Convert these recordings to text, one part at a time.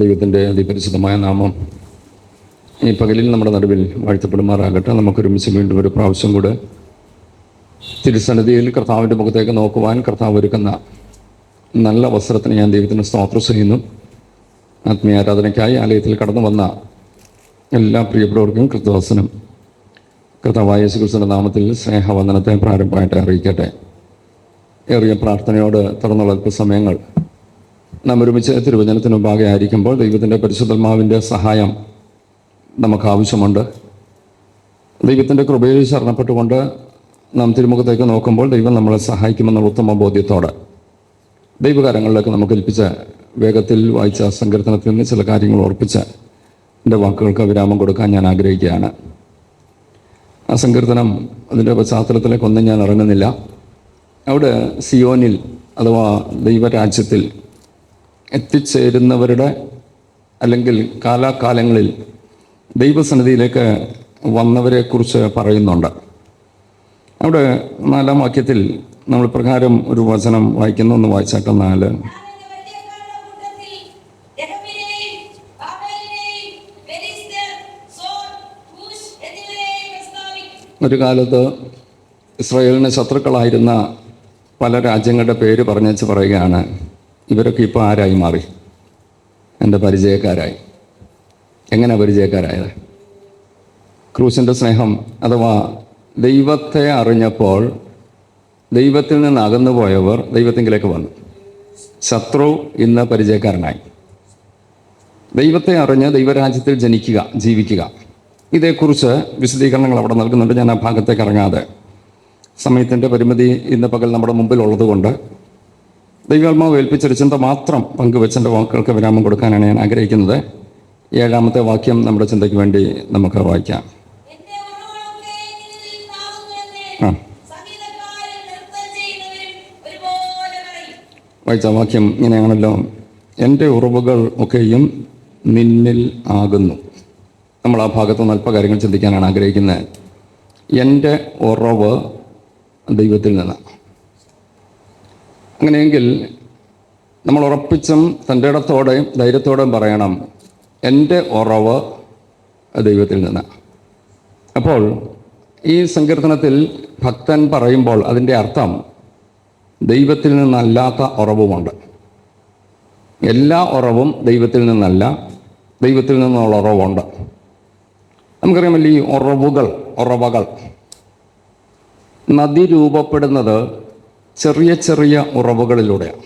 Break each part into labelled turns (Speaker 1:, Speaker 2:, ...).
Speaker 1: ദൈവത്തിന്റെ അതിപരിശുദ്ധമായ നാമം ഈ പകലിൽ നമ്മുടെ നടുവിൽ വാഴ്ത്തപ്പെടുമാറാകട്ടെ. നമുക്കൊരുമിച്ച് വീണ്ടും ഒരു പ്രാവശ്യം കൂടെ തിരുസന്നിധിയിൽ കർത്താവിന്റെ മുഖത്തേക്ക് നോക്കുവാൻ കർത്താവ് ഒരുക്കുന്ന നല്ല വസ്ത്രത്തിന് ഞാൻ ദൈവത്തിന് സ്തോത്രം ചെയ്യുന്നു. ആത്മീയ ആരാധനയ്ക്കായി ആലയത്തിൽ കടന്നു വന്ന എല്ലാ പ്രിയപ്പെട്ടവർക്കും കൃത്യവാസനം കർത്താവായ യേശുക്രിസ്തുവിന്റെ നാമത്തിൽ സ്നേഹവന്ദനത്തെ പ്രാരംഭമായിട്ട് അറിയിക്കട്ടെ. ഏറിയ പ്രാർത്ഥനയോട് തുറന്നുള്ള അല്പസമയങ്ങൾ നാം ഒരുമിച്ച് തിരുവചനത്തിന് മുമ്പാകെ ആയിരിക്കുമ്പോൾ ദൈവത്തിന്റെ പരിശുദ്ധമാവിന്റെ സഹായം നമുക്ക് ആവശ്യമുണ്ട് ദൈവത്തിന്റെ കൃപയിൽ ശരണപ്പെട്ടുകൊണ്ട് നാം തിരുമുഖത്തേക്ക് നോക്കുമ്പോൾ ദൈവം നമ്മളെ സഹായിക്കുമെന്നുള്ള ഉത്തമ ബോധ്യത്തോടെ ദൈവകാരങ്ങളിലേക്ക് നമുക്ക് ഏൽപ്പിച്ച വേഗത്തിൽ വായിച്ച സങ്കീർത്തനത്തിൽ നിന്ന് ചില കാര്യങ്ങൾ ഓർപ്പിച്ച് എന്റെ വാക്കുകൾക്ക് വിരാമം കൊടുക്കാൻ ഞാൻ ആഗ്രഹിക്കുകയാണ്. ആ സങ്കീർത്തനം അതിന്റെ പശ്ചാത്തലത്തിലേക്കൊന്നും ഞാൻ ഇറങ്ങുന്നില്ല. അവിടെ സിയോനിൽ അഥവാ ദൈവരാജ്യത്തിൽ എത്തിച്ചേരുന്നവരുടെ അല്ലെങ്കിൽ കാലാകാലങ്ങളിൽ ദൈവസന്നിധിയിലേക്ക് വന്നവരെക്കുറിച്ച് പറയുന്നുണ്ട്. അവിടെ നാലാം വാക്യത്തിൽ നമ്മൾ പ്രകാരം ഒരു വചനം വായിക്കുന്നു. ഒന്ന് വായിച്ചാട്ടെ നാല്. ഒരു കാലത്ത് ഇസ്രായേലിന് ശത്രുക്കളായിരുന്ന പല രാജ്യങ്ങളുടെ പേര് പറഞ്ഞേച്ച് പറയുകയാണ്. ഇവരൊക്കെ ഇപ്പോൾ ആരായി മാറി? എന്റെ പരിചയക്കാരായി. എങ്ങനെ പരിചയക്കാരായത്? ക്രൂശിന്റെ സ്നേഹം അഥവാ ദൈവത്തെ അറിഞ്ഞപ്പോൾ ദൈവത്തിൽ നിന്ന് അകന്നു പോയവർ ദൈവത്തിങ്കിലേക്ക് വന്നു. ശത്രു ഇന്ന് പരിചയക്കാരനായി. ദൈവത്തെ അറിഞ്ഞ് ദൈവരാജ്യത്തിൽ ജനിക്കുക ജീവിക്കുക. ഇതേക്കുറിച്ച് വിശദീകരണങ്ങൾ അവിടെ നൽകുന്നുണ്ട്. ഞാൻ ആ ഭാഗത്തേക്ക് ഇറങ്ങാതെ സമയത്തിന്റെ പരിമിതി ഇന്ന് പകൽ നമ്മുടെ മുമ്പിൽ ഉള്ളതുകൊണ്ട് ദൈവാത്മാവ് ഏൽപ്പിച്ചൊരു ചിന്ത മാത്രം പങ്കുവെച്ചെന്റെ വാക്കുകൾക്ക് വിരാമം കൊടുക്കാനാണ് ഞാൻ ആഗ്രഹിക്കുന്നത്. ഏഴാമത്തെ വാക്യം നമ്മുടെ ചിന്തയ്ക്ക് വേണ്ടി നമുക്ക് വായിക്കാം. ആ. വായിച്ച വാക്യം ഇങ്ങനെയാണല്ലോ. എന്റെ ഉറവുകൾ ഒക്കെയും നിന്നിൽ ആകുന്നു. നമ്മൾ ആ ഭാഗത്ത് നിന്ന് അല്പകാര്യങ്ങൾ ചിന്തിക്കാനാണ് ആഗ്രഹിക്കുന്നത്. എന്റെ ഉറവ് ദൈവത്തിൽ നിന്ന് അങ്ങനെയെങ്കിൽ നമ്മൾ ഉറപ്പിച്ചും തന്റെ ഇടത്തോടെയും ധൈര്യത്തോടെയും പറയണം എന്റെ ഉറവ് ദൈവത്തിൽ നിന്ന്. അപ്പോൾ ഈ സങ്കീർത്തനത്തിൽ ഭക്തൻ പറയുമ്പോൾ അതിന്റെ അർത്ഥം ദൈവത്തിൽ നിന്നല്ലാത്ത ഉറവുമുണ്ട്. എല്ലാ ഉറവും ദൈവത്തിൽ നിന്നല്ല ദൈവത്തിൽ നിന്നുള്ള ഉറവുണ്ട്. നമുക്കറിയാമല്ലോ ഈ ഉറവുകൾ ഉറവകൾ. നദി രൂപപ്പെടുന്നത് ചെറിയ ചെറിയ ഉറവുകളിലൂടെയാണ്.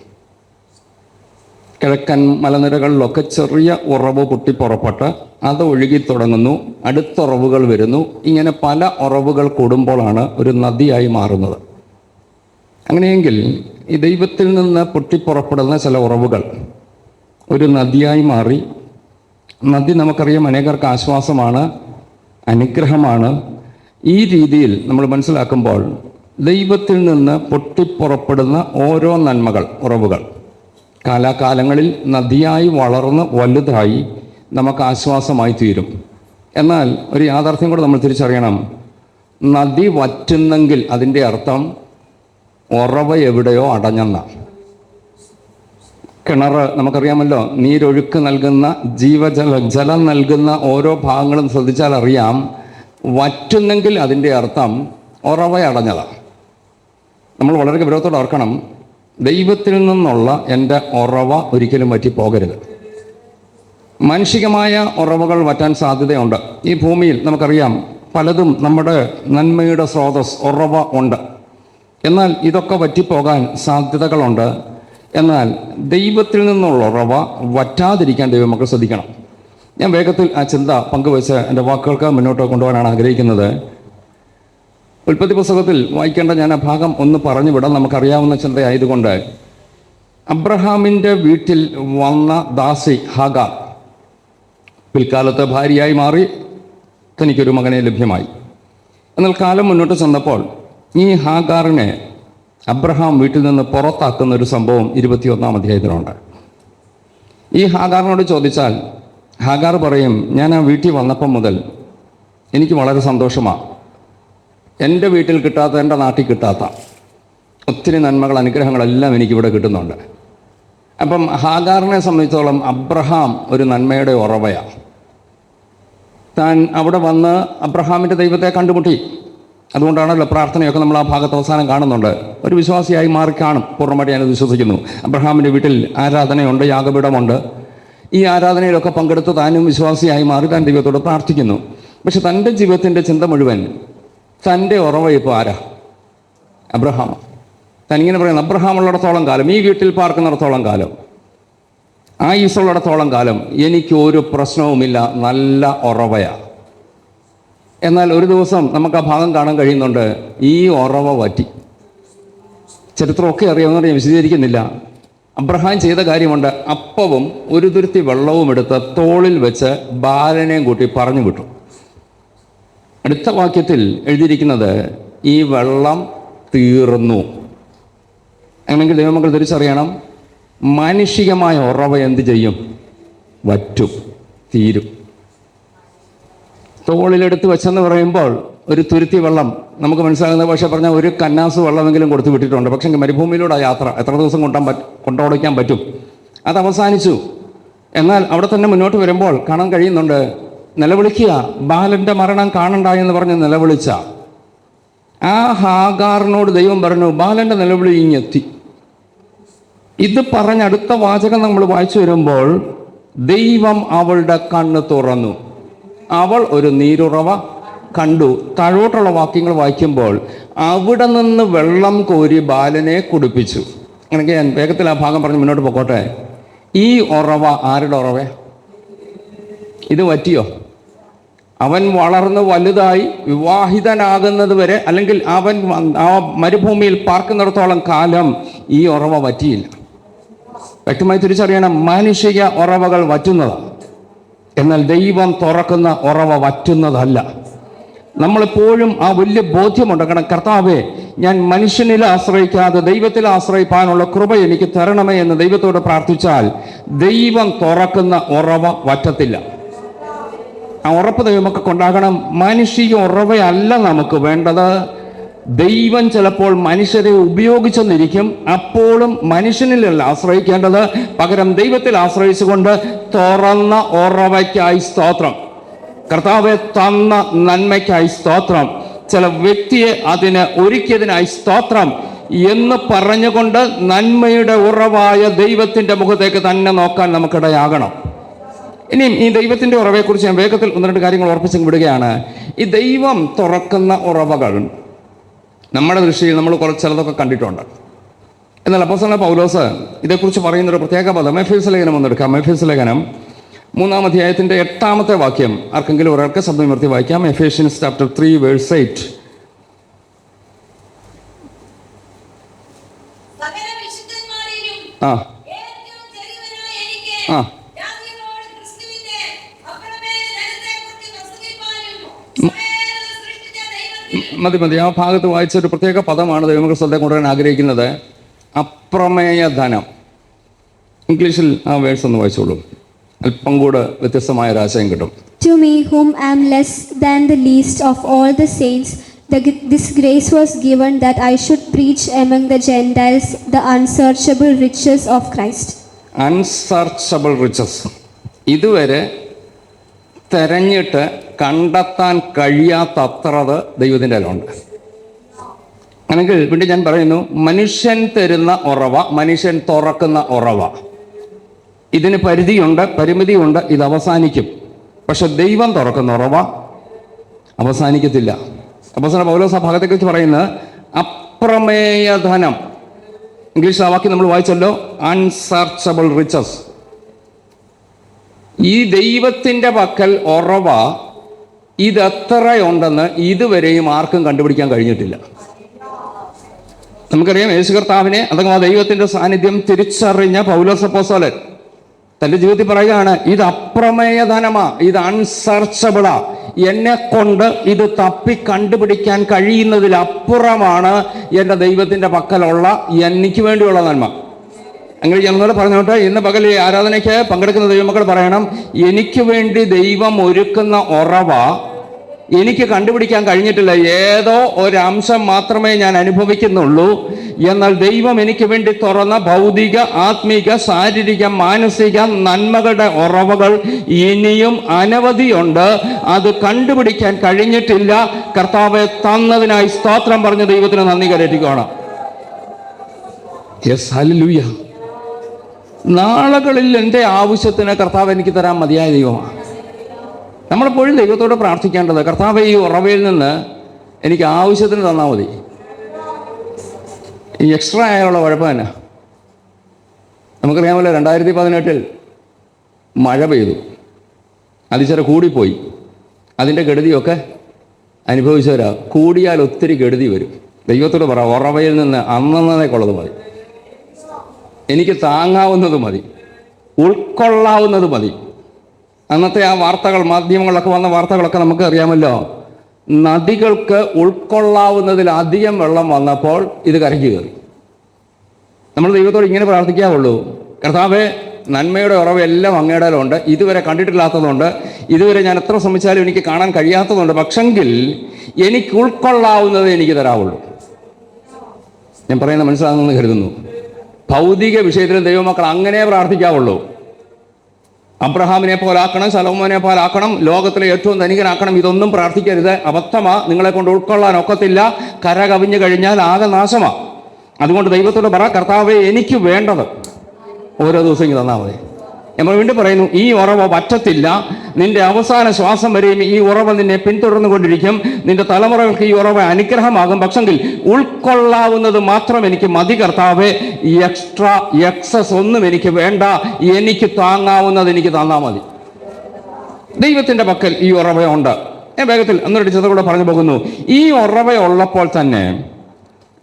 Speaker 1: കിഴക്കൻ മലനിരകളിലൊക്കെ ചെറിയ ഉറവ് പൊട്ടിപ്പുറപ്പെട്ട് അത് ഒഴുകി തുടങ്ങുന്നു. അടുത്ത ഉറവുകൾ വരുന്നു. ഇങ്ങനെ പല ഉറവുകൾ കൂടുമ്പോഴാണ് ഒരു നദിയായി മാറുന്നത്. അങ്ങനെയെങ്കിൽ ഈ ദൈവത്തിൽ നിന്ന് പൊട്ടിപ്പുറപ്പെടുന്ന ചില ഉറവുകൾ ഒരു നദിയായി മാറി. നദി നമുക്കറിയാം അനേകർക്ക് ആശ്വാസമാണ് അനുഗ്രഹമാണ്. ഈ രീതിയിൽ നമ്മൾ മനസ്സിലാക്കുമ്പോൾ ദൈവത്തിൽ നിന്ന് പൊട്ടിപ്പുറപ്പെടുന്ന ഓരോ നന്മകൾ ഉറവുകൾ. കാലാകാലങ്ങളിൽ നദിയായി വളർന്ന് വലുതായി നമുക്ക് ആശ്വാസമായി തീരും. എന്നാൽ ഒരു യാഥാർത്ഥ്യം കൂടെ നമ്മൾ തിരിച്ചറിയണം. നദി വറ്റുന്നെങ്കിൽ അതിന്റെ അർത്ഥം ഉറവ എവിടെയോ അടഞ്ഞെന്ന. കിണർ നമുക്കറിയാമല്ലോ നീരൊഴുക്ക് നൽകുന്ന ജീവജല ജലം നൽകുന്ന ഓരോ ഭാഗങ്ങളും ശ്രദ്ധിച്ചാൽ അറിയാം വറ്റുന്നെങ്കിൽ അതിന്റെ അർത്ഥം ഉറവ അടഞ്ഞതാണ്. നമ്മൾ വളരെ ഗൗരവത്തോടെ ഓർക്കണം ദൈവത്തിൽ നിന്നുള്ള എന്റെ ഉറവ ഒരിക്കലും വറ്റി പോകരുത് മാനുഷികമായ ഉറവകൾ വറ്റാൻ സാധ്യതയുണ്ട്. ഈ ഭൂമിയിൽ നമുക്കറിയാം പലതും നമ്മുടെ നന്മയുടെ സ്രോതസ് ഉറവ ഉണ്ട്. എന്നാൽ ഇതൊക്കെ വറ്റിപ്പോകാൻ സാധ്യതകളുണ്ട്. എന്നാൽ ദൈവത്തിൽ നിന്നുള്ള ഉറവ വറ്റാതിരിക്കാൻ ദൈവം നമുക്ക് ശ്രദ്ധിക്കണം. ഞാൻ വേഗത്തിൽ ആ ചിന്ത പങ്കുവെച്ച് എന്റെ വാക്കുകൾക്ക് മുന്നോട്ട് കൊണ്ടുപോകാനാണ് ആഗ്രഹിക്കുന്നത്. ഉൽപ്പത്തി പുസ്തകത്തിൽ വായിക്കേണ്ട ഞാൻ ആ ഭാഗം ഒന്ന് പറഞ്ഞു വിടാം. നമുക്കറിയാവുന്ന ചിന്തയായതുകൊണ്ട് അബ്രഹാമിന്റെ വീട്ടിൽ വന്ന ദാസി ഹാഗാർ പിൽക്കാലത്ത് ഭാര്യയായി മാറി തനിക്കൊരു മകനെ ലഭ്യമായി. എന്നാൽ കാലം മുന്നോട്ട് ചെന്നപ്പോൾ ഈ ഹാഗാറിനെ അബ്രഹാം വീട്ടിൽ നിന്ന് പുറത്താക്കുന്ന ഒരു സംഭവം ഇരുപത്തിയൊന്നാം അധ്യായത്തിലുണ്ട്. ഈ ഹാഗാറിനോട് ചോദിച്ചാൽ ഹാഗാർ പറയും ഞാൻ ആ വീട്ടിൽ വന്നപ്പം മുതൽ എനിക്ക് വളരെ സന്തോഷമാണ് എന്റെ വീട്ടിൽ കിട്ടാത്ത എന്റെ നാട്ടിൽ കിട്ടാത്ത ഒത്തിരി നന്മകൾ അനുഗ്രഹങ്ങളെല്ലാം എനിക്കിവിടെ കിട്ടുന്നുണ്ട്. അപ്പം ഹാഗാറിനെ സംബന്ധിച്ചോളം അബ്രഹാം ഒരു നന്മയുടെ ഉറവയാണ് താൻ അവിടെ വന്ന് അബ്രഹാമിന്റെ ദൈവത്തെ കണ്ടുമുട്ടി. അതുകൊണ്ടാണല്ലോ പ്രാർത്ഥനയൊക്കെ നമ്മൾ ആ ഭാഗത്ത് അവസാനം കാണുന്നുണ്ട്. ഒരു വിശ്വാസിയായി മാറി കാണും. പൂർണമായിട്ട് ഞാനത് വിശ്വസിക്കുന്നു. അബ്രഹാമിന്റെ വീട്ടിൽ ആരാധനയുണ്ട് യാഗപീഠമുണ്ട്. ഈ ആരാധനയിലൊക്കെ പങ്കെടുത്ത് താനും വിശ്വാസിയായി മാറി താൻ ദൈവത്തോട് പ്രാർത്ഥിക്കുന്നു. പക്ഷെ തന്റെ ജീവിതത്തിന്റെ ചിന്ത മുഴുവൻ തന്റെ ഉറവ ഇപ്പോൾ ആരാ? അബ്രഹാം. തനിങ്ങനെ പറയുന്നത് അബ്രഹാം ഉള്ളിടത്തോളം കാലം ഈ വീട്ടിൽ പാർക്കുന്നിടത്തോളം കാലം ആ ഈസുള്ളിടത്തോളം കാലം എനിക്ക് ഒരു പ്രശ്നവുമില്ല നല്ല ഉറവയാ. എന്നാൽ ഒരു ദിവസം നമുക്ക് ആ ഭാഗം കാണാൻ കഴിയുന്നുണ്ട് ഈ ഉറവ വറ്റി. ചരിത്രമൊക്കെ അറിയാമെന്ന് ഞാൻ വിശദീകരിക്കുന്നില്ല. അബ്രഹാം ചെയ്ത കാര്യമുണ്ട് അപ്പവും ഒരു തുരുത്തി വെള്ളവും എടുത്ത് തോളിൽ വെച്ച് ബാലനെയും കൂട്ടി പറഞ്ഞു വിട്ടു. അടുത്ത വാക്യത്തിൽ എഴുതിയിരിക്കുന്നത് ഈ വെള്ളം തീർന്നു. അങ്ങനെങ്കിൽ ദൈവമക്കൾ തിരിച്ചറിയണം മാനുഷികമായ ഉറവ എന്ത് ചെയ്യും? വറ്റും തീരും. തോളിലെടുത്ത് വെച്ചെന്ന് പറയുമ്പോൾ ഒരു തുരുത്തി വെള്ളം നമുക്ക് മനസ്സിലാകുന്ന പക്ഷേ പറഞ്ഞാൽ ഒരു കന്നാസ് വെള്ളമെങ്കിലും കൊടുത്തു വിട്ടിട്ടുണ്ട്. പക്ഷെ മരുഭൂമിയിലൂടെ യാത്ര എത്ര ദിവസം കൊണ്ടാൻ പറ്റ കൊണ്ടോടിക്കാൻ പറ്റും? അത് അവസാനിച്ചു എന്നാൽ അവിടെ തന്നെ മുന്നോട്ട് വരുമ്പോൾ കാണാൻ കഴിയുന്നുണ്ട് നിലവിളിക്കുക. ബാലന്റെ മരണം കാണണ്ട എന്ന് പറഞ്ഞ് നിലവിളിച്ച. ആ ഹാഗാറിനോട് ദൈവം പറഞ്ഞു ബാലന്റെ നിലവിളി ഇങ്ങെത്തി ഇത് പറഞ്ഞ അടുത്ത വാചകം നമ്മൾ വായിച്ചു വരുമ്പോൾ ദൈവം അവളുടെ കണ്ണ് തുറന്നു. അവൾ ഒരു നീരുറവ കണ്ടു. താഴോട്ടുള്ള വാക്യങ്ങൾ വായിക്കുമ്പോൾ അവിടെ നിന്ന് വെള്ളം കോരി ബാലനെ കുടിപ്പിച്ചു. അങ്ങനെ ഞാൻ വേഗത്തിൽ ആ ഭാഗം പറഞ്ഞ് മുന്നോട്ട് പോക്കോട്ടെ. ഈ ഉറവ ആരുടെ ഉറവ? ഇത് പറ്റിയോ അവൻ വളർന്ന് വലുതായി വിവാഹിതനാകുന്നത് വരെ അല്ലെങ്കിൽ അവൻ ആ മരുഭൂമിയിൽ പാർക്കുന്നിടത്തോളം കാലം ഈ ഉറവ വറ്റിയില്ല. വ്യക്തമായി തിരിച്ചറിയണം മാനുഷിക ഉറവകൾ വറ്റുന്നതാണ്. എന്നാൽ ദൈവം തുറക്കുന്ന ഉറവ വറ്റുന്നതല്ല. നമ്മളെപ്പോഴും ആ വലിയ ബോധ്യമുണ്ടാക്കണം കർത്താവെ ഞാൻ മനുഷ്യനിൽ ആശ്രയിക്കാതെ ദൈവത്തിൽ ആശ്രയിപ്പാനുള്ള കൃപ എനിക്ക് തരണമേ എന്ന് ദൈവത്തോട് പ്രാർത്ഥിച്ചാൽ ദൈവം തുറക്കുന്ന ഉറവ വറ്റത്തില്ല. ഉറപ്പ് ദൈവമൊക്കെ കൊണ്ടാകണം. മാനുഷിക ഉറവയല്ല നമുക്ക് വേണ്ടത്. ദൈവം ചിലപ്പോൾ മനുഷ്യരെ ഉപയോഗിച്ചെന്നിരിക്കും. അപ്പോഴും മനുഷ്യനിലല്ല ആശ്രയിക്കേണ്ടത്. പകരം ദൈവത്തിൽ ആശ്രയിച്ചുകൊണ്ട് തുറന്ന ഉറവയ്ക്കായി സ്തോത്രം. കർത്താവെ തന്ന നന്മയ്ക്കായി സ്തോത്രം. ചില വ്യക്തിയെ അതിന് ഒരുക്കിയതിനായി സ്തോത്രം എന്ന് പറഞ്ഞുകൊണ്ട് നന്മയുടെ ഉറവായ ദൈവത്തിന്റെ മുഖത്തേക്ക് തന്നെ നോക്കാൻ നമുക്കിടയാകണം. ഇനിയും ഈ ദൈവത്തിന്റെ ഉറവയെക്കുറിച്ച് ഞാൻ വേഗത്തിൽ ഒന്ന് രണ്ട് കാര്യങ്ങൾ ഓർപ്പിച്ച് വിടുകയാണ്. ഈ ദൈവം തുറക്കുന്ന ഉറവകൾ നമ്മുടെ ദൃഷ്ടിയിൽ നമ്മൾ കുറച്ച് ചിലതൊക്കെ കണ്ടിട്ടുണ്ട്. എന്നാൽ അപ്പോസ്തലനായ പൗലോസ് ഇതേക്കുറിച്ച് പറയുന്ന ഒരു പ്രത്യേക പദം മെഫീസ് ലേഖനം ഒന്നെടുക്കാം മെഫീസ് ലേഖനം മൂന്നാം അധ്യായത്തിന്റെ എട്ടാമത്തെ വാക്യം. ആർക്കെങ്കിലും ഒരാൾക്ക് ശബ്ദം ഉയർത്തി വായിക്കാം. Ephesians chapter three verse eight ആ. ആ. മതി മതി ആ ഭാഗത്ത് വായിച്ച ഒരു പ്രത്യേക പദമാണ് ദൈവങ്ങൾ ശ്രദ്ധ കൊണ്ടുവരാൻ ആഗ്രഹിക്കുന്നത് അപ്രമേയ ധനം ഇംഗ്ലീഷിൽ ആ വേഴ്സ് ഒന്ന് വായിച്ചോളൂ അല്പം കൂടെ വ്യത്യസ്തമായ ഒരു ആശയം കിട്ടും
Speaker 2: To me, whom am less than the least of all the saints, the, this grace was given that I should preach among the Gentiles the unsearchable riches of Christ.
Speaker 1: Unsearchable riches ഇതുവരെ തെരഞ്ഞിട്ട് കണ്ടെത്താൻ കഴിയാത്തത്രത് ദൈവത്തിന്റെ കയ്യിലുണ്ട്. അല്ലെങ്കിൽ വീണ്ടും ഞാൻ പറയുന്നു മനുഷ്യൻ തരുന്ന ഉറവ മനുഷ്യൻ തുറക്കുന്ന ഉറവ. ഇതിന് പരിധിയുണ്ട് പരിമിതിയുണ്ട് ഇത് അവസാനിക്കും. പക്ഷെ ദൈവം തുറക്കുന്ന ഉറവ അവസാനിക്കത്തില്ല. അവസാന പൗലോസ ഭാഗത്തെ ഭാഗത്തെക്കുറിച്ച് പറയുന്നത് അപ്രമേയ ധനം ഇംഗ്ലീഷ് വാക്യം നമ്മൾ വായിച്ചല്ലോ അൺസർച്ചബിൾ റിച്ചസ് ഈ ദൈവത്തിന്റെ പക്കൽ ഉറവ ഇതെത്രയുണ്ടെന്ന് ഇതുവരെയും ആർക്കും കണ്ടുപിടിക്കാൻ കഴിഞ്ഞിട്ടില്ല. നമുക്കറിയാം യേശു കർത്താവിനെ അഥവാ ദൈവത്തിന്റെ സാന്നിധ്യം തിരിച്ചറിഞ്ഞ പൗലോസപ്പോസോലൻ തന്റെ ജീവിതത്തിൽ പറയുകയാണ് ഇത് അപ്രമേയധനമാ ഇത് അൺസർച്ചബിളാ. എന്നെ കൊണ്ട് ഇത് തപ്പി കണ്ടുപിടിക്കാൻ കഴിയുന്നതിലപ്പുറമാണ് എന്റെ ദൈവത്തിന്റെ പക്കലുള്ള എനിക്ക് വേണ്ടിയുള്ള നന്മ. അങ്ങനെ ഞാനൊന്നുകൂടെ പറഞ്ഞോട്ടെ ഇന്ന് പകൽ ഈ ആരാധനയ്ക്ക് പങ്കെടുക്കുന്ന ദൈവമക്കൾ പറയണം എനിക്ക് വേണ്ടി ദൈവം ഒരുക്കുന്ന ഉറവ എനിക്ക് കണ്ടുപിടിക്കാൻ കഴിഞ്ഞിട്ടില്ല. ഏതോ ഒരംശം മാത്രമേ ഞാൻ അനുഭവിക്കുന്നുള്ളൂ. എന്നാൽ ദൈവം എനിക്ക് വേണ്ടി തുറന്ന ഭൗതിക ആത്മീക ശാരീരിക മാനസിക നന്മകളുടെ ഉറവകൾ ഇനിയും അനവധിയുണ്ട് അത് കണ്ടുപിടിക്കാൻ കഴിഞ്ഞിട്ടില്ല. കർത്താവെ തന്നതിനായി സ്തോത്രം പറഞ്ഞ ദൈവത്തിന് നന്ദി കരറ്റിക്കോണം യെസ് നാളുകളിൽ എന്റെ ആവശ്യത്തിന് കർത്താവ് എനിക്ക് തരാൻ മതിയായ ദൈവമാണ്. നമ്മളെപ്പോഴും ദൈവത്തോട് പ്രാർത്ഥിക്കേണ്ടത് കർത്താവ് ഈ ഉറവയിൽ നിന്ന് എനിക്ക് ആവശ്യത്തിന് തന്നാൽ മതി. ഈ എക്സ്ട്രാ ആയുള്ള കുഴപ്പം തന്നെ നമുക്കറിയാമല്ലോ രണ്ടായിരത്തി പതിനെട്ടിൽ മഴ പെയ്തു. അത് ഇച്ചിരി കൂടിപ്പോയി. അതിന്റെ കെടുതിയൊക്കെ അനുഭവിച്ചവരാ. കൂടിയാൽ ഒത്തിരി കെടുതി വരും. ദൈവത്തോട് പറ ഉറവയിൽ നിന്ന് അന്നന്നേക്കുള്ളത് മതി. എനിക്ക് താങ്ങാവുന്നത് മതി. ഉൾക്കൊള്ളാവുന്നത് മതി. അന്നത്തെ ആ വാർത്തകൾ മാധ്യമങ്ങളിലൊക്കെ വന്ന വാർത്തകളൊക്കെ നമുക്ക് അറിയാമല്ലോ. നദികൾക്ക് ഉൾക്കൊള്ളാവുന്നതിലധികം വെള്ളം വന്നപ്പോൾ ഇത് കരയ്ക്ക് കയറി. നമ്മൾ ദൈവത്തോട് ഇങ്ങനെ പ്രാർത്ഥിക്കാവുള്ളൂ. കർത്താവെ നന്മയുടെ ഉറവ് എല്ലാം അങ്ങേടലുണ്ട്. ഇതുവരെ കണ്ടിട്ടില്ലാത്തതുണ്ട് ഇതുവരെ ഞാൻ എത്ര ശ്രമിച്ചാലും എനിക്ക് കാണാൻ കഴിയാത്തതുണ്ട് പക്ഷെങ്കിൽ എനിക്ക് ഉൾക്കൊള്ളാവുന്നത് എനിക്ക് തരാവുള്ളൂ. ഞാൻ പറയുന്നത് മനസ്സിലാകുന്നു കരുതുന്നു. ഭൗതിക വിഷയത്തിലും ദൈവമക്കൾ അങ്ങനെ പ്രാർത്ഥിക്കാവുള്ളൂ. അബ്രഹാമിനെ പോലാക്കണം സലോമോനെ പോലാക്കണം ലോകത്തിലെ ഏറ്റവും ധനികനാക്കണം ഇതൊന്നും പ്രാർത്ഥിക്കരുത്. അബദ്ധമാ നിങ്ങളെ കൊണ്ട് ഉൾക്കൊള്ളാൻ ഒക്കത്തില്ല. കര കവിഞ്ഞു കഴിഞ്ഞാൽ ആകെ നാശമാ. അതുകൊണ്ട് ദൈവത്തോട് പറ കർത്താവെ എനിക്ക് വേണ്ടത് ഓരോ ദിവസം തന്നാൽ മതി. നമ്മൾ വീണ്ടും പറയുന്നു ഈ ഉറവ വറ്റത്തില്ല നിന്റെ അവസാന ശ്വാസം വരെയും ഈ ഉറവ നിന്നെ പിന്തുടർന്നു കൊണ്ടിരിക്കും. നിന്റെ തലമുറകൾക്ക് ഈ ഉറവ അനുഗ്രഹമാകും. പക്ഷെങ്കിൽ ഉൾക്കൊള്ളാവുന്നത് മാത്രം എനിക്ക് മതി കർത്താവ്. എക്സ്ട്രാ എക്സസ് ഒന്നും എനിക്ക് വേണ്ട. എനിക്ക് താങ്ങാവുന്നത് എനിക്ക് തന്നാൽ മതി. ദൈവത്തിന്റെ പക്കൽ ഈ ഉറവയുണ്ട് ഞാൻ വേഗത്തിൽ അന്നൊരു ചിത്രകൂടെ പറഞ്ഞു പോകുന്നു. ഈ ഉറവ ഉള്ളപ്പോൾ തന്നെ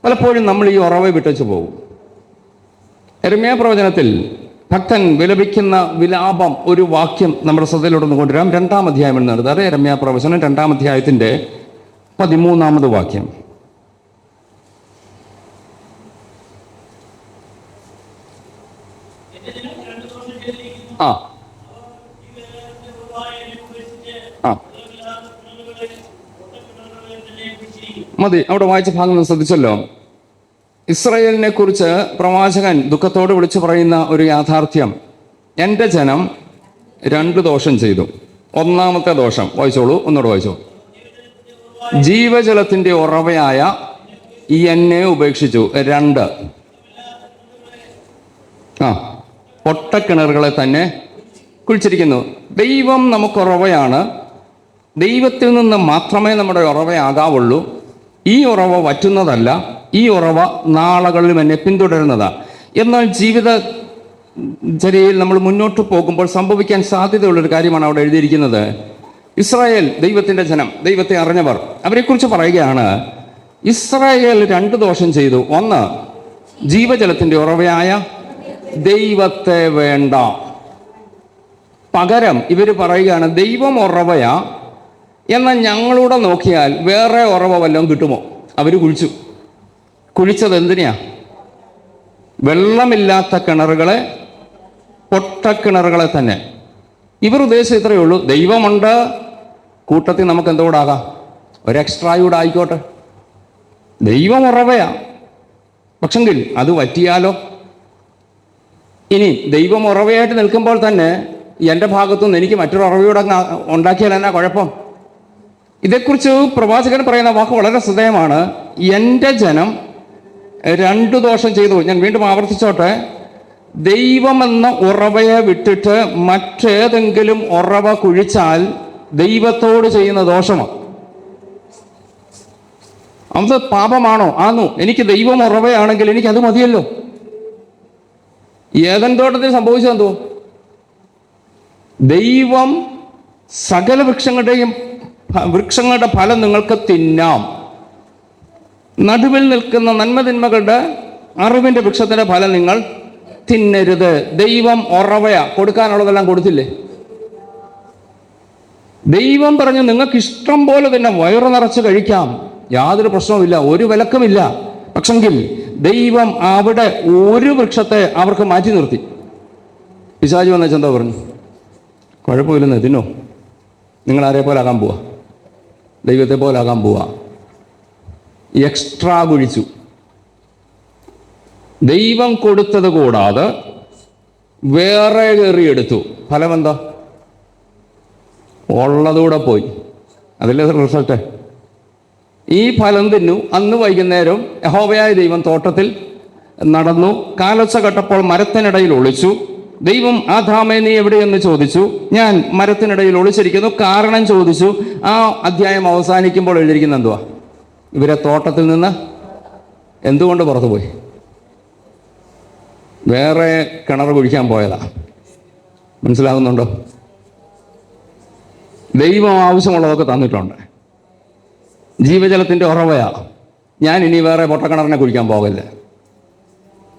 Speaker 1: പലപ്പോഴും നമ്മൾ ഈ ഉറവ വിട്ടച്ചു പോകും. എരമ്യ പ്രവചനത്തിൽ ഭക്തൻ വിലപിക്കുന്ന വിലാപം ഒരു വാക്യം നമ്മുടെ ശ്രദ്ധയിലോട്ടൊന്ന് കൊണ്ടുവരാം. രണ്ടാം അധ്യായം എന്ന് അതേ രമ്യ പ്രവചനം രണ്ടാം അധ്യായത്തിന്റെ പതിമൂന്നാമത് വാക്യം. ആ. മതി അവിടെ വായിച്ച ഭാഗം ഒന്ന് ശ്രദ്ധിച്ചല്ലോ. ഇസ്രയേലിനെ കുറിച്ച് പ്രവാചകൻ ദുഃഖത്തോട് വിളിച്ചു പറയുന്ന ഒരു യാഥാർത്ഥ്യം. എന്റെ ജനം രണ്ട് ദോഷം ചെയ്തു. ഒന്നാമത്തെ ദോഷം വായിച്ചോളൂ ഒന്നുകൂടെ വായിച്ചോ. ജീവജലത്തിന്റെ ഉറവയായ ഈ എന്നെ ഉപേക്ഷിച്ചു രണ്ട്. ആ പൊട്ടക്കിണറുകളെ തന്നെ കുളിച്ചിരിക്കുന്നു ദൈവം നമുക്ക് ഉറവയാണ്. ദൈവത്തിൽ നിന്ന് മാത്രമേ നമ്മുടെ ഉറവയാകാവുള്ളൂ. ഈ ഉറവ വറ്റുന്നതല്ല. ഈ ഉറവ നാളുകളിലും എന്നെ പിന്തുടരുന്നതാണ് എന്നാൽ ജീവിത ചരിയിൽ നമ്മൾ മുന്നോട്ട് പോകുമ്പോൾ സംഭവിക്കാൻ സാധ്യതയുള്ളൊരു കാര്യമാണ് അവിടെ എഴുതിയിരിക്കുന്നത്. ഇസ്രായേൽ ദൈവത്തിന്റെ ജനം ദൈവത്തെ അറിഞ്ഞവർ അവരെക്കുറിച്ച് പറയുകയാണ് ഇസ്രായേൽ രണ്ട് ദോഷം ചെയ്തു. ഒന്ന് ജീവജലത്തിന്റെ ഉറവയായ ദൈവത്തെ വേണ്ട. പകരം ഇവർ പറയുകയാണ് ദൈവം ഉറവയാ. എന്നാൽ ഞങ്ങളൂടെ നോക്കിയാൽ വേറെ ഉറവ വല്ലതും കിട്ടുമോ? അവർ കുഴിച്ചു. കുഴിച്ചത് എന്തിനാ? വെള്ളമില്ലാത്ത കിണറുകളെ പൊട്ടക്കിണറുകളെ തന്നെ. ഇവർ ഉദ്ദേശിച്ചത് ഇത്രയേ ഉള്ളൂ. ദൈവമുണ്ട്. കൂട്ടത്തിൽ നമുക്ക് എന്തുകൂടാകാം ഒരു എക്സ്ട്രാ കൂടെ ആയിക്കോട്ടെ. ദൈവം ഉറവയാ. പക്ഷെങ്കിൽ അത് പറ്റിയാലോ ഇനി ദൈവം ഉറവയായിട്ട് നിൽക്കുമ്പോൾ തന്നെ എന്റെ ഭാഗത്തുനിന്ന് എനിക്ക് മറ്റൊരു ഉണ്ടാക്കിയാൽ എന്നാ കുഴപ്പം? ഇതേക്കുറിച്ച് പ്രവാചകൻ പറയുന്ന വാക്ക് വളരെ ശ്രദ്ധേയമാണ്. എന്റെ ജനം രണ്ടു ദോഷം ചെയ്തു. ഞാൻ വീണ്ടും ആവർത്തിച്ചോട്ടെ. ദൈവമെന്ന ഉറവയെ വിട്ടിട്ട് മറ്റേതെങ്കിലും ഉറവ കുഴിച്ചാൽ ദൈവത്തോട് ചെയ്യുന്ന ദോഷമാണ് അത് പാപമാണോ? ആന്നു. എനിക്ക് ദൈവം ഉറവയാണെങ്കിൽ എനിക്ക് അത് മതിയല്ലോ. ഏതൻ തോട്ടത്തിൽ സംഭവിച്ചതെന്തോ ദൈവം സകല വൃക്ഷങ്ങളുടെയും വൃക്ഷങ്ങളുടെ ഫലം നിങ്ങൾക്ക് തിന്നാം. നടുവിൽ നിൽക്കുന്ന നന്മതിന്മകളുടെ അറിവിന്റെ വൃക്ഷത്തിന്റെ ഫലം നിങ്ങൾ തിന്നരുത്. ദൈവം ഉറവയ. കൊടുക്കാനുള്ളതെല്ലാം കൊടുത്തില്ലേ? ദൈവം പറഞ്ഞു നിങ്ങൾക്ക് ഇഷ്ടം പോലെ തന്നെ വയറു നിറച്ച് കഴിക്കാം. യാതൊരു പ്രശ്നവുമില്ല. ഒരു വിലക്കുമില്ല. പക്ഷെങ്കിൽ ദൈവം അവിടെ ഒരു വൃക്ഷത്തെ അവർക്ക് മാറ്റി നിർത്തി. പിശാജി വന്ന ചന്ത പറഞ്ഞു? കുഴപ്പമില്ലെന്ന് തിന്നോ. നിങ്ങൾ ആരെ പോലെ ആകാൻ പോവാ. ദൈവത്തെ പോലെ ആകാൻ പോവാ. എക്സ്ട്രാ കുഴിച്ചു. ദൈവം കൊടുത്തത് കൂടാതെ വേറെ കയറിയെടുത്തു ഫലം എന്താ ഉള്ളതുകൂടെ പോയി അതിലെ റിസൾട്ട് ഈ ഫലം തിന്നു. അന്ന് വൈകുന്നേരം യഹോവയായ ദൈവം തോട്ടത്തിൽ നടന്നു. കാലൊച്ച കെട്ടപ്പോൾ മരത്തിനിടയിൽ ഒളിച്ചു. ദൈവം ആധാമേ നീ എവിടെയെന്ന് ചോദിച്ചു? ഞാൻ മരത്തിനിടയിൽ ഒളിച്ചിരിക്കുന്നു. കാരണം ചോദിച്ചു. ആ അധ്യായം അവസാനിക്കുമ്പോൾ എഴുതിയിരിക്കുന്ന എന്തുവാ? ഇവരെ തോട്ടത്തിൽ നിന്ന് എന്തുകൊണ്ട് പുറത്തു പോയി വേറെ കിണർ കുഴിക്കാൻ പോയതാ. മനസ്സിലാകുന്നുണ്ടോ? ദൈവം ആവശ്യമുള്ളതൊക്കെ തന്നിട്ടുണ്ട്. ജീവജലത്തിന്റെ ഉറവയാ. ഞാൻ ഇനി വേറെ പൊട്ടക്കിണറിനെ കുഴിക്കാൻ പോകില്ല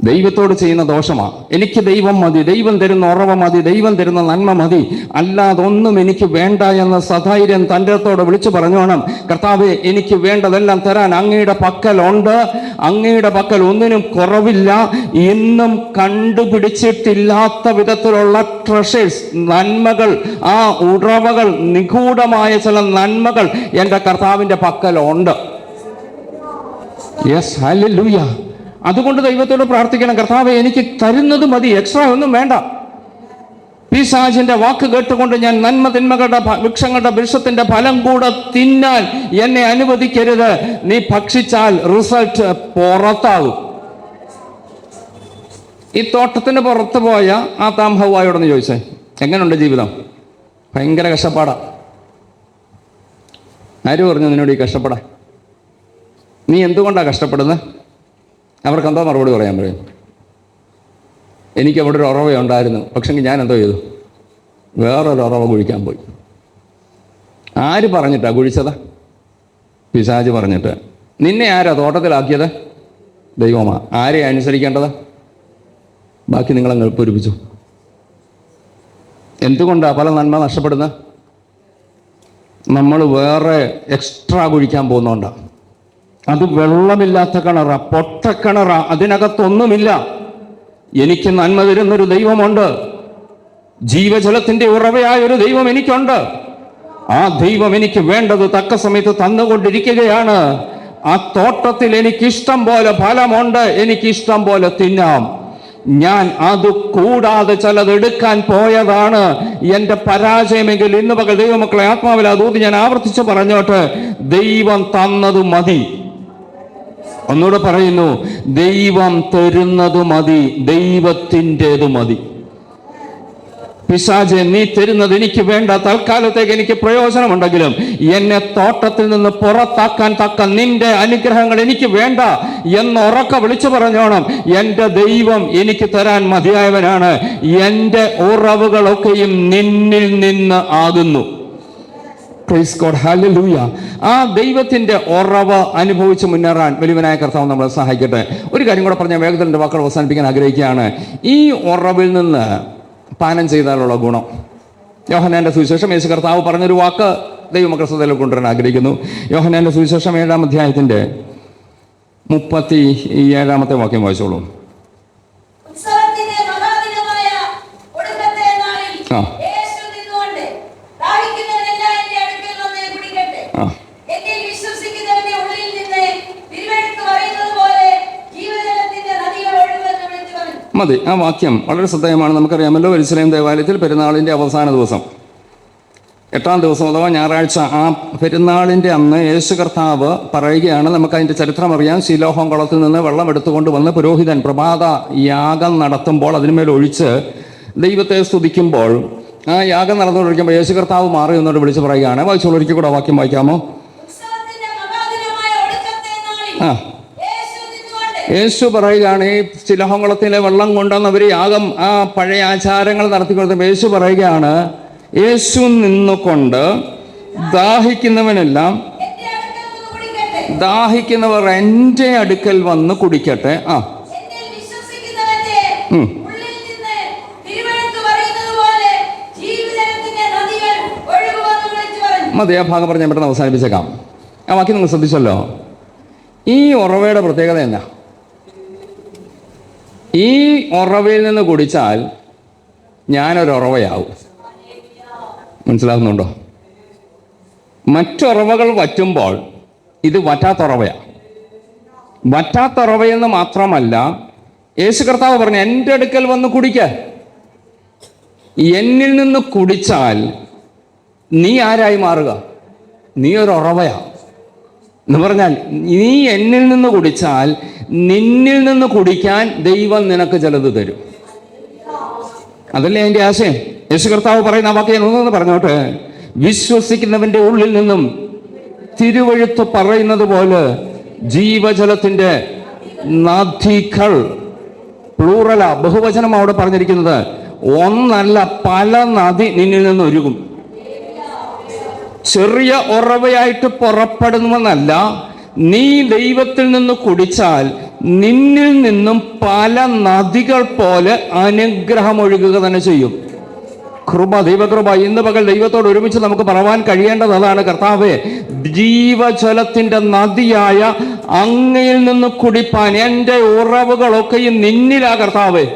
Speaker 1: ദൈവത്തോട് ചെയ്യുന്ന ദോഷമാണ് എനിക്ക് ദൈവം മതി ദൈവം തരുന്ന ഉറവ മതി ദൈവം തരുന്ന നന്മ മതി. അല്ലാതൊന്നും എനിക്ക് വേണ്ട എന്ന് സധൈര്യം തന്റെ അടുത്തോടെ വിളിച്ചു പറഞ്ഞോണം കർത്താവ് എനിക്ക് വേണ്ടതെല്ലാം തരാൻ അങ്ങയുടെ പക്കലുണ്ട്. അങ്ങയുടെ പക്കൽ ഒന്നിനും കുറവില്ല. ഇന്നും കണ്ടുപിടിച്ചിട്ടില്ലാത്ത വിധത്തിലുള്ള ട്രഷേഴ്സ് നന്മകൾ ആ ഉറവകൾ നിഗൂഢമായ ചില നന്മകൾ എന്റെ കർത്താവിന്റെ പക്കലുണ്ട്. യെസ് ഹല്ലേലൂയ അതുകൊണ്ട് ദൈവത്തോട് പ്രാർത്ഥിക്കണം. കർത്താവ് എനിക്ക് തരുന്നത് മതി. എക്സ്ട്രാ ഒന്നും വേണ്ട. പിശാചിന്റെ വാക്ക് കേട്ടുകൊണ്ട് ഞാൻ നന്മ തിന്മകളുടെ വൃക്ഷങ്ങളുടെ വൃക്ഷത്തിന്റെ ഫലം കൂടെ തിന്നാൻ എന്നെ അനുവദിക്കരുത്. നീ ഭക്ഷിച്ചാൽ റിസൾട്ട് പുറത്താകും. ഈ തോട്ടത്തിന് പുറത്ത് പോയ ആ താം ഹവായോടൊന്ന് ചോദിച്ചേ. എങ്ങനെയുണ്ട് ജീവിതം? ഭയങ്കര കഷ്ടപ്പാടാ. ആര് പറഞ്ഞു നിന്നോട് ഈ കഷ്ടപ്പെടാ? നീ എന്തുകൊണ്ടാണ് കഷ്ടപ്പെടുന്നത്? അവർക്ക് എന്താ മറുപടി പറയാൻ പറയും? എനിക്ക് അവിടെ ഒരു ഉറവയുണ്ടായിരുന്നു പക്ഷെങ്കിൽ ഞാൻ എന്തോ ചെയ്തു? വേറൊരു ഉറവ കുഴിക്കാൻ പോയി. ആര് പറഞ്ഞിട്ടാ കുഴിച്ചത്? പിശാജ് പറഞ്ഞിട്ട്. നിന്നെ ആരാ തോട്ടത്തിലാക്കിയത്? ദൈവമാ. ആരെ അനുസരിക്കേണ്ടത്? ബാക്കി നിങ്ങളങ്ങ് പൊരിപ്പിച്ചു. എന്തുകൊണ്ടാണ് പല നന്മ നഷ്ടപ്പെടുന്നത്? നമ്മൾ വേറെ എക്സ്ട്രാ കുഴിക്കാൻ പോകുന്നോണ്ടാണ് അത് വെള്ളമില്ലാത്ത കിണറ പൊട്ടക്കിണറ അതിനകത്തൊന്നുമില്ല. എനിക്ക് നന്മ തരുന്നൊരു ദൈവമുണ്ട്. ജീവജലത്തിന്റെ ഉറവയായ ഒരു ദൈവം എനിക്കുണ്ട്. ആ ദൈവം എനിക്ക് വേണ്ടത് തക്ക സമയത്ത് തന്നുകൊണ്ടിരിക്കുകയാണ്. ആ തോട്ടത്തിൽ എനിക്ക് ഇഷ്ടം പോലെ ഫലമുണ്ട് എനിക്ക് ഇഷ്ടം പോലെ തിന്നാം. ഞാൻ അത് കൂടാതെ ചിലതെടുക്കാൻ പോയതാണ്. എന്റെ പരാജയമെങ്കിൽ ഇന്ന് പകൽ ദൈവമക്കളെ ആത്മാവിൽ അതുകൊണ്ട് ഞാൻ ആവർത്തിച്ച് പറഞ്ഞോട്ട് ദൈവം തന്നത് മതി. ഒന്നുകൂടെ പറയുന്നു ദൈവം തരുന്നത് മതി ദൈവത്തിന്റെത് മതി. പിശാചെ നീ തരുന്നത് എനിക്ക് വേണ്ട തൽക്കാലത്തേക്ക് എനിക്ക് പ്രയോജനമുണ്ടെങ്കിലും എന്നെ തോട്ടത്തിൽ നിന്ന് പുറത്താക്കാൻ തക്ക നിന്റെ അനുഗ്രഹങ്ങൾ എനിക്ക് വേണ്ട എന്ന് ഉറക്ക വിളിച്ചു പറഞ്ഞോണം. എന്റെ ദൈവം എനിക്ക് തരാൻ മതിയായവനാണ്. എന്റെ ഉറവുകളൊക്കെയും നിന്നിൽ നിന്ന് ആകുന്നു. പ്രൈസ് ഗോഡ് ഹല്ലേലൂയ ആ ദൈവത്തിന്റെ ഉറവ് അനുഭവിച്ച് മുന്നേറാൻ വലിയവനായ കർത്താവ് നമ്മളെ സഹായിക്കട്ടെ. ഒരു കാര്യം കൂടെ പറഞ്ഞ വേഗത്തിൽ എന്റെ വാക്കുകൾ അവസാനിപ്പിക്കാൻ ആഗ്രഹിക്കുകയാണ്. ഈ ഉറവിൽ നിന്ന് പാനം ചെയ്താലുള്ള ഗുണം. യോഹനാന്റെ സുവിശേഷം യേശു കർത്താവ് പറഞ്ഞൊരു വാക്ക് ദൈവമക്കൾ ശ്രദ്ധയിൽ കൊണ്ടുവരാൻ ആഗ്രഹിക്കുന്നു. യോഹനാന്റെ സുവിശേഷം ഏഴാം അധ്യായത്തിന്റെ മുപ്പത്തി ഏഴാമത്തെ വാക്യം വായിച്ചോളൂ. ആ.
Speaker 3: യേശു നിന്നുകൊണ്ട് ദാഹിക്കുന്നവനെല്ലാം എന്റെ അടുക്കൽ വന്ന് കുടിക്കട്ടെ
Speaker 1: ആ
Speaker 3: എന്നിൽ വിശ്വസിക്കുന്നവന്റെ ഉള്ളിൽ നിന്ന് തിരുവെടുത്ത് പറയുന്നത് പോലെ ജീവജലത്തിന്റെ നദികൾ ഒഴുകുമെന്ന് വിളിച്ചു പറഞ്ഞു
Speaker 1: മതി. ആ വാക്യം വളരെ ശ്രദ്ധേയമാണ്. നമുക്കറിയാമല്ലോ എരുസലേം ദേവാലയത്തിൽ പെരുന്നാളിന്റെ അവസാന ദിവസം. എട്ടാം ദിവസം അഥവാ ഞായറാഴ്ച ആ പെരുന്നാളിന്റെ അന്ന് യേശു കർത്താവ് പറയുകയാണ് നമുക്ക് അതിന്റെ ചരിത്രം അറിയാം. ശിലോഹം കുളത്തിൽ നിന്ന് വെള്ളം എടുത്തുകൊണ്ട് വന്ന് പുരോഹിതൻ പ്രഭാത യാഗം നടത്തുമ്പോൾ അതിന്മേൽ ഒഴിച്ച് ദൈവത്തെ സ്തുതിക്കുമ്പോൾ ആ യാഗം നടന്നുകൊണ്ടിരിക്കുമ്പോൾ യേശു കർത്താവ് മാറി എന്നോട് വിളിച്ച് പറയുകയാണ്. വായിച്ചോളൂ ഒരിക്കൽ കൂടെ വാക്യം വായിക്കാമോ? ആ.
Speaker 3: യേശു
Speaker 1: പറയുകയാണ് ഈ ചിലഹംകുളത്തിലെ വെള്ളം കൊണ്ടുവന്ന് അവർ യാഗം ആ പഴയ ആചാരങ്ങൾ നടത്തിക്കൊടുത്തപ്പോൾ യേശു പറയുകയാണ് യേശു നിന്നുകൊണ്ട് ദാഹിക്കുന്നവനെല്ലാം ദാഹിക്കുന്നവർ എന്റെ അടുക്കൽ വന്ന് കുടിക്കട്ടെ. ആ. മതി ആ ഭാഗം പറഞ്ഞ് പെട്ടെന്ന് അവസാനിപ്പിച്ചേക്കാം. ആ ബാക്കി നിങ്ങൾ ശ്രദ്ധിച്ചല്ലോ. ഈ ഉറവയുടെ പ്രത്യേകത എന്നാ? ഈ ഉറവയിൽ നിന്ന് കുടിച്ചാൽ ഞാനൊരു ഉറവയാവും. മനസ്സിലാകുന്നുണ്ടോ മറ്റുറവകൾ വറ്റുമ്പോൾ ഇത് വറ്റാത്തുറവയാണ് വറ്റാത്തുറവയെന്ന് മാത്രമല്ല യേശു കർത്താവ് പറഞ്ഞു എന്റെ അടുക്കൽ വന്ന് കുടിക്ക. എന്നിൽ നിന്ന് കുടിച്ചാൽ നീ ആരായി മാറുക? നീ ഒരു ഉറവയാ. എന്ന് പറഞ്ഞാൽ നീ എന്നിൽ നിന്ന് കുടിച്ചാൽ നിന്നിൽ നിന്ന് കുടിക്കാൻ ദൈവം നിനക്ക് ചിലത് തരും. അതല്ലേ എന്റെ ആശയം? യേശു കർത്താവ് പറയുന്ന വാക്ക് ഞാൻ പറഞ്ഞോട്ടെ? വിശ്വസിക്കുന്നവന്റെ ഉള്ളിൽ നിന്നും തിരുവഴുത്ത് പറയുന്നത് പോലെ ജീവജലത്തിന്റെ നദികൾ പ്ലൂറല ബഹുവചനം അവിടെ പറഞ്ഞിരിക്കുന്നത് ഒന്നല്ല പല നദി നിന്നിൽ നിന്ന് ഒരുകും ചെറിയ ഉറവയായിട്ട് പുറപ്പെടുന്നുവെന്നല്ല നീ ദൈവത്തിൽ നിന്ന് കുടിച്ചാൽ നിന്നിൽ നിന്നും പല നദികൾ പോലെ അനുഗ്രഹം ഒഴുകുക തന്നെ ചെയ്യും. കൃപ ദൈവകൃപ ഇന്ന് പകൽ ദൈവത്തോട് ഒരുമിച്ച് നമുക്ക് പറവാൻ കഴിയേണ്ടത് അതാണ് കർത്താവേ ജീവജലത്തിന്റെ നദിയായ അങ്ങയിൽ നിന്ന് കുടിപ്പാൻ എന്റെ ഉറവുകളൊക്കെയും നിന്നിലാ കർത്താവേ.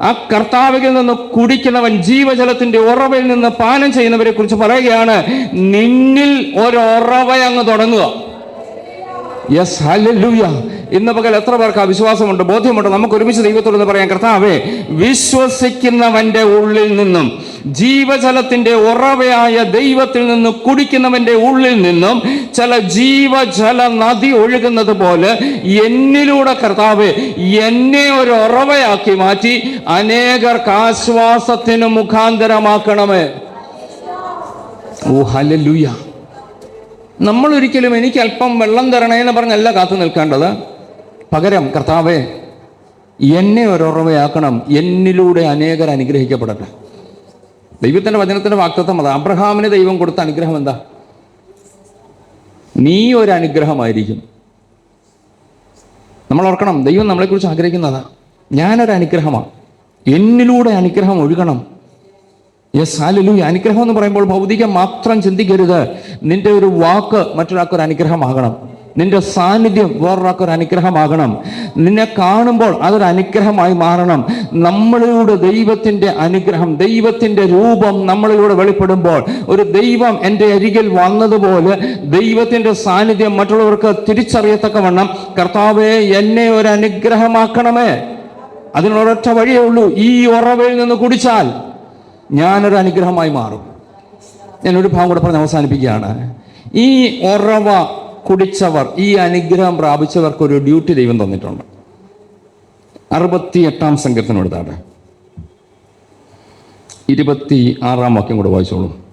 Speaker 1: ആ കർത്താവിൽ നിന്ന് കുടിക്കുന്നവൻ ജീവജലത്തിന്റെ ഉറവയിൽ നിന്ന് പാനം ചെയ്യുന്നവരെ കുറിച്ച് പറയുകയാണ് നിന്നിൽ ഒരു ഉറവ അങ്ങ് തുടങ്ങുക. യെസ് ഹല്ലേലൂയ ഇന്ന് പകൽ എത്ര പേർക്ക് ആ വിശ്വാസമുണ്ട് ബോധ്യമുണ്ട്? നമുക്ക് ഒരുമിച്ച് ദൈവത്തോട് പറയാം കർത്താവേ വിശ്വസിക്കുന്നവന്റെ ഉള്ളിൽ നിന്നും ജീവജലത്തിന്റെ ഉറവയായ ദൈവത്തിൽ നിന്ന് കുടിക്കുന്നവന്റെ ഉള്ളിൽ നിന്നും ചില ജീവജല നദി ഒഴുകുന്നത് പോലെ എന്നിലൂടെ കർത്താവ് എന്നെ ഒരു ഉറവയാക്കി മാറ്റി അനേകർക്ക് ആശ്വാസത്തിന് മുഖാന്തരമാക്കണമേ. ഓ ഹല്ലേലൂയ. നമ്മൾ ഒരിക്കലും എനിക്ക് അല്പം വെള്ളം തരണേ എന്ന് പറഞ്ഞല്ല കാത്തു നിൽക്കേണ്ടത്. പകരം കർത്താവേ എന്നെ ഒരുറവയാക്കണം എന്നിലൂടെ അനേകർ അനുഗ്രഹിക്കപ്പെടട്ടെ. ദൈവത്തിന്റെ വചനത്തിന്റെ വാക്തത്വം അതാ. അബ്രഹാമിന് ദൈവം കൊടുത്ത അനുഗ്രഹം എന്താ? നീ ഒരു അനുഗ്രഹമായിരിക്കും. നമ്മൾ ഓർക്കണം ദൈവം നമ്മളെക്കുറിച്ച് ആഗ്രഹിക്കുന്നതാ. ഞാനൊരു അനുഗ്രഹമാണ്. എന്നിലൂടെ അനുഗ്രഹം ഒഴുകണം. യെസ് ഹാലലു അനുഗ്രഹം എന്ന് പറയുമ്പോൾ ഭൗതികം മാത്രം ചിന്തിക്കരുത്. നിന്റെ ഒരു വാക്ക് മറ്റൊരാൾക്കൊരു അനുഗ്രഹമാകണം. നിന്റെ സാന്നിധ്യം വേറൊരാൾക്കൊരു അനുഗ്രഹമാകണം. നിന്നെ കാണുമ്പോൾ അതൊരു അനുഗ്രഹമായി മാറണം. നമ്മളിലൂടെ ദൈവത്തിന്റെ അനുഗ്രഹം ദൈവത്തിന്റെ രൂപം നമ്മളിലൂടെ വെളിപ്പെടുമ്പോൾ ഒരു ദൈവം എന്റെ അരികിൽ വന്നതുപോലെ ദൈവത്തിന്റെ സാന്നിധ്യം മറ്റുള്ളവർക്ക് തിരിച്ചറിയത്തക്കവണ്ണം കർത്താവെ എന്നെ ഒരു അനുഗ്രഹമാക്കണമേ. അതിനൊരൊറ്റ വഴിയേ ഉള്ളൂ. ഈ ഉറവയിൽ നിന്ന് കുടിച്ചാൽ ഞാനൊരു അനുഗ്രഹമായി മാറും. ഞാനൊരു ഭാഗം കൂടെ പറഞ്ഞ് അവസാനിപ്പിക്കുകയാണ്. ഈ ഉറവ കുടിച്ചവർ ഈ അനുഗ്രഹം പ്രാപിച്ചവർക്ക് ഒരു ഡ്യൂട്ടി ദൈവം തന്നിട്ടുണ്ട്. അറുപത്തി എട്ടാം സംഘത്തിന് എടുത്താട്ടെ. ഇരുപത്തി ആറാം വാക്യം കൂടെ വായിച്ചോളൂ.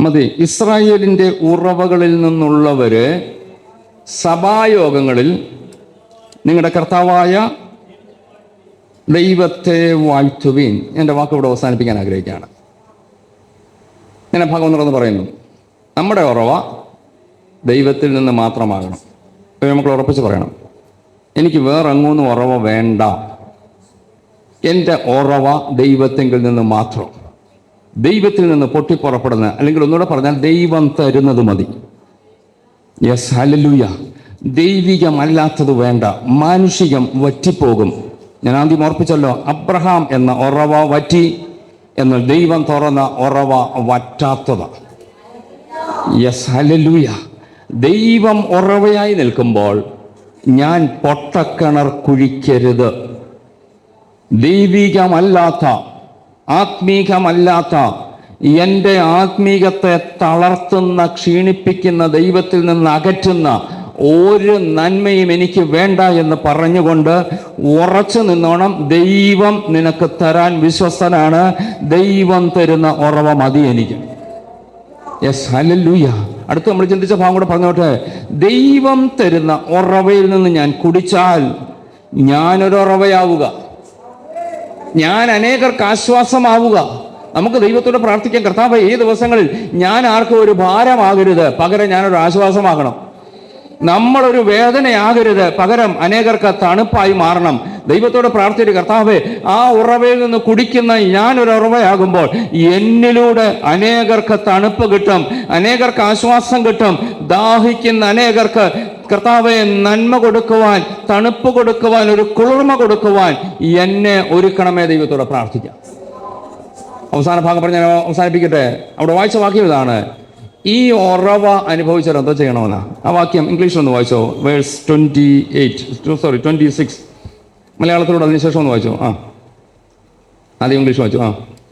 Speaker 1: മതി. ഇസ്രായേലിന്റെ ഉറവകളിൽ നിന്നുള്ളവര് സഭായോഗങ്ങളിൽ നിങ്ങളുടെ കർത്താവായ ദൈവത്തെ വാഴ്ത്തുവീൻ. എന്റെ വാക്ക് ഇവിടെ അവസാനിപ്പിക്കാൻ ആഗ്രഹിക്കുകയാണ്. ഞാൻ ഭാഗം തുറന്ന് പറയുന്നു. നമ്മുടെ ഉറവ ദൈവത്തിൽ നിന്ന് മാത്രമാകണം. നമുക്ക് ഉറപ്പിച്ച് പറയണം. എനിക്ക് വേറെ അങ്ങൊന്നും ഉറവ വേണ്ട. എന്റെ ഉറവ ദൈവത്തെങ്കിൽ നിന്ന് മാത്രം. ദൈവത്തിൽ നിന്ന് പൊട്ടിപ്പുറപ്പെടുന്ന അല്ലെങ്കിൽ ഒന്നുകൂടെ പറഞ്ഞാൽ ദൈവം തരുന്നത് മതി. യെസ് ഹലലുയ ദൈവികമല്ലാത്തത് വേണ്ട. മാനുഷികം വറ്റിപ്പോകും. ഞാൻ ആദ്യം ഓർപ്പിച്ചല്ലോ അബ്രഹാം എന്ന ഉറവ വറ്റി എന്ന ദൈവം തുറന്ന ഉറവ വറ്റാത്തതാണ് യെസ് ഹലലൂയ ദൈവം ഉറവയായി നിൽക്കുമ്പോൾ ഞാൻ പൊട്ടക്കിണർ കുഴിക്കരുത്. ദൈവികമല്ലാത്ത ആത്മീകമല്ലാത്ത എന്റെ ആത്മീകത്തെ തളർത്തുന്ന ക്ഷീണിപ്പിക്കുന്ന ദൈവത്തിൽ നിന്ന് അകറ്റുന്ന ഒരു നന്മയും എനിക്ക് വേണ്ട എന്ന് പറഞ്ഞുകൊണ്ട് ഉറച്ചു നിന്നോണം. ദൈവം നിനക്ക് തരാൻ വിശ്വസ്തനാണ്. ദൈവം തരുന്ന ഉറവ മതി എനിക്ക്. യെസ് ഹല്ലേലൂയ അടുത്ത് നമ്മൾ ചിന്തിച്ച ഭാഗം കൂടെ പറഞ്ഞോട്ടെ. ദൈവം തരുന്ന ഉറവയിൽ നിന്ന് ഞാൻ കുടിച്ചാൽ ഞാനൊരു ഉറവയാവുക ഞാൻ അനേകർക്ക് ആശ്വാസമാവുക. നമുക്ക് ദൈവത്തോട് പ്രാർത്ഥിക്കാം. കർത്താവ് ഈ ദിവസങ്ങളിൽ ഞാൻ ആർക്കും ഒരു ഭാരമാകരുത്. പകരം ഞാനൊരു ആശ്വാസമാകണം. നമ്മളൊരു വേദനയാകരുത്. പകരം അനേകർക്ക് തണുപ്പായി മാറണം. ദൈവത്തോട് പ്രാർത്ഥിച്ചു കർത്താവേ ആ ഉറവയിൽ നിന്ന് കുടിക്കുന്ന ഞാനൊരു ഉറവയാകുമ്പോൾ എന്നിലൂടെ അനേകർക്ക് തണുപ്പ് കിട്ടും. അനേകർക്ക് ആശ്വാസം കിട്ടും. ദാഹിക്കുന്ന അനേകർക്ക് കർത്താവെ നന്മ കൊടുക്കുവാൻ തണുപ്പ് കൊടുക്കുവാൻ ഒരു കുളിർമ കൊടുക്കുവാൻ എന്നെ ഒരുക്കണമേ ദൈവത്തോട് പ്രാർത്ഥിക്കാം. അവസാന ഭാഗം പറഞ്ഞ് അവസാനിപ്പിക്കട്ടെ. അവിടെ വായിച്ച വാക്യം ഇതാണ്. ഈ ഉറവ അനുഭവിച്ചവർ എന്താ ചെയ്യണമെന്നാ ആ വാക്യം ഇംഗ്ലീഷിൽ ഒന്ന് വായിച്ചോ verse twenty eight sorry twenty six മലയാളത്തിലൂടെ അതിനുശേഷം ഒന്ന് വായിച്ചോ ആ ആദ്യം ഇംഗ്ലീഷ് വായിച്ചു ആ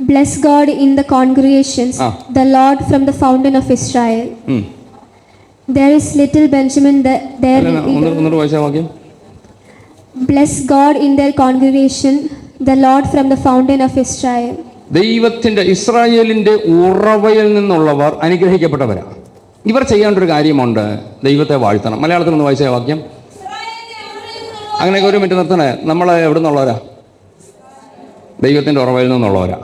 Speaker 2: Bless God in the congregations,
Speaker 1: Ah.
Speaker 2: the Lord from the fountain of Israel.
Speaker 1: Hmm.
Speaker 2: There is little Benjamin the, there. Bless God in their congregation, the Lord from the fountain of Israel.
Speaker 1: ദൈവത്തിന്റെ ഇസ്രായേലിന്റെ ഉറവയിൽ നിന്നുള്ളവർ അനുഗ്രഹിക്കപ്പെട്ടവരാണ് ഇവർ ചെയ്യേണ്ട ഒരു കാര്യമുണ്ട്. ദൈവത്തെ വാഴ്ത്തണം. മലയാളത്തിൽ ഒന്ന് വായിച്ച വാക്യം. അങ്ങനെയൊക്കെ ഒരു മിനിറ്റ് നിർത്തണേ. നമ്മൾ എവിടെ നിന്നുള്ളവരാ ദൈവത്തിന്റെ ഉറവയിൽ നിന്നുള്ളവരാ.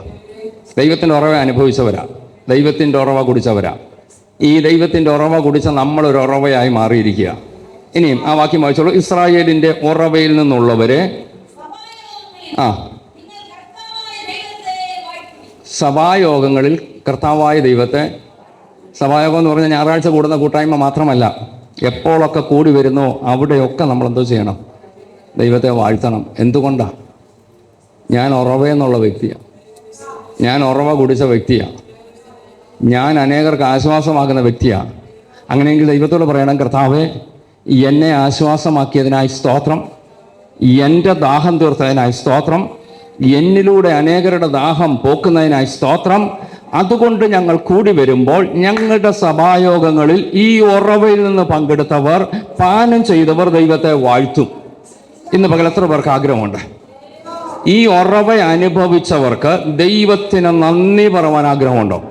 Speaker 1: ദൈവത്തിന്റെ ഉറവ അനുഭവിച്ചവരാ. ദൈവത്തിന്റെ ഉറവ കുടിച്ചവരാ. ഈ ദൈവത്തിന്റെ ഉറവ കുടിച്ച നമ്മളൊരു ഉറവയായി മാറിയിരിക്കുക. ഇനിയും ആ വാക്യം വായിച്ചോളൂ. ഇസ്രായേലിന്റെ ഉറവയിൽ നിന്നുള്ളവരെ ആ സഭായോഗങ്ങളിൽ കർത്താവായ ദൈവത്തെ സഭായോഗം എന്ന് പറഞ്ഞാൽ ഞായറാഴ്ച കൂടുന്ന കൂട്ടായ്മ മാത്രമല്ല എപ്പോഴൊക്കെ കൂടി വരുന്നോ അവിടെയൊക്കെ നമ്മൾ എന്തോ ചെയ്യണം. ദൈവത്തെ വാഴ്ത്തണം. എന്തുകൊണ്ടാണ് ഞാൻ ഉറവയെന്നുള്ള വ്യക്തിയാണ് ഞാൻ ഉറവ കുടിച്ച വ്യക്തിയാണ് ഞാൻ അനേകർക്ക് ആശ്വാസമാകുന്ന വ്യക്തിയാണ് അങ്ങനെയെങ്കിൽ ദൈവത്തോട് പറയണം കർത്താവേ എന്നെ ആശ്വാസമാക്കിയതിനായി സ്തോത്രം. എന്റെ ദാഹം തീർത്തതിനായി സ്തോത്രം. എന്നിലൂടെ അനേകരുടെ ദാഹം പോക്കുന്നതിനായി സ്തോത്രം. അതുകൊണ്ട് ഞങ്ങൾ കൂടി വരുമ്പോൾ ഞങ്ങളുടെ സഭായോഗങ്ങളിൽ ഈ ഉറവയിൽ നിന്ന് പങ്കെടുത്തവർ പാനം ചെയ്തവർ ദൈവത്തെ വാഴ്ത്തും. ഇന്ന് പകൽ എത്ര പേർക്ക് ആഗ്രഹമുണ്ട്? ഈ ഉറവ അനുഭവിച്ചവർക്ക് ദൈവത്തിന് നന്ദി പറവാൻ ആഗ്രഹമുണ്ടോ?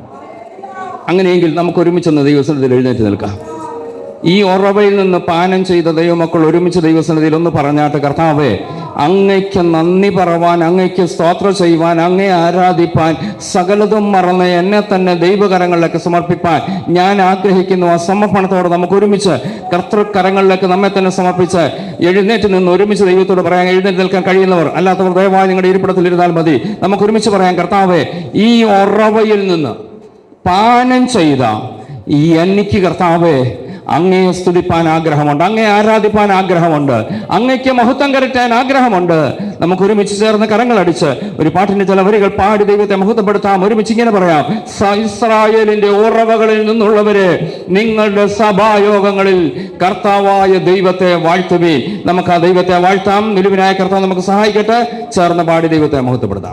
Speaker 1: അങ്ങനെയെങ്കിൽ നമുക്ക് ഒരുമിച്ചൊന്ന് ദൈവസനത്തിൽ എഴുന്നേറ്റ് നിൽക്കാം. ഈ ഉറവയിൽ നിന്ന് പാനം ചെയ്ത ദൈവമക്കൾ ഒരുമിച്ച് ദൈവസന്നിധിയിൽ ഒന്ന് പറഞ്ഞാട്ട് കർത്താവേ അങ്ങയ്ക്ക് നന്ദി പറവാൻ അങ്ങയ്ക്ക് സ്തോത്രം ചെയ്യുവാൻ അങ്ങയെ ആരാധിപ്പാൻ സകലതും മറന്ന് എന്നെ തന്നെ ദൈവകരങ്ങളിലേക്ക് സമർപ്പിപ്പാൻ ഞാൻ ആഗ്രഹിക്കുന്നു. ആ സമർപ്പണത്തോടെ നമുക്ക് ഒരുമിച്ച് കർത്തൃക്കരങ്ങളിലേക്ക് നമ്മെ തന്നെ സമർപ്പിച്ച് എഴുന്നേറ്റ് നിന്ന് ഒരുമിച്ച് ദൈവത്തോട് പറയാൻ എഴുന്നേറ്റ് നിൽക്കാൻ കഴിയുന്നവർ അല്ലാത്തവർ ദയവായി നിങ്ങളുടെ ഇരിപ്പിടത്തിൽ ഇരുന്നാൽ മതി. നമുക്ക് ഒരുമിച്ച് പറയാം കർത്താവേ ഈ ഉറവയിൽ നിന്ന് പാനം ചെയ്ത എനിക്ക് കർത്താവെ അങ്ങയെ സ്തുതിപ്പാൻ ആഗ്രഹമുണ്ട് അങ്ങയെ ആരാധിപ്പാൻ ആഗ്രഹമുണ്ട് അങ്ങയ്ക്ക് മഹത്വം കരട്ടാൻ ആഗ്രഹമുണ്ട്. നമുക്ക് ഒരുമിച്ച് ചേർന്ന് കരങ്ങളടിച്ച് ഒരു പാട്ടിന്റെ ചില വരികൾ പാടി ദൈവത്തെ മഹത്വപ്പെടുത്താം. ഒരുമിച്ച് ഇങ്ങനെ പറയാം ഇസ്രായേലിന്റെ ഉറവകളിൽ നിന്നുള്ളവരെ നിങ്ങളുടെ സഭായോഗങ്ങളിൽ കർത്താവായ ദൈവത്തെ വാഴ്ത്തുവീൻ. നമുക്ക് ആ ദൈവത്തെ വാഴ്ത്താം. നിലുവിനായ കർത്താവ് നമുക്ക് സഹായിക്കട്ടെ. ചേർന്ന് പാടി ദൈവത്തെ മഹത്വപ്പെടുത്താം.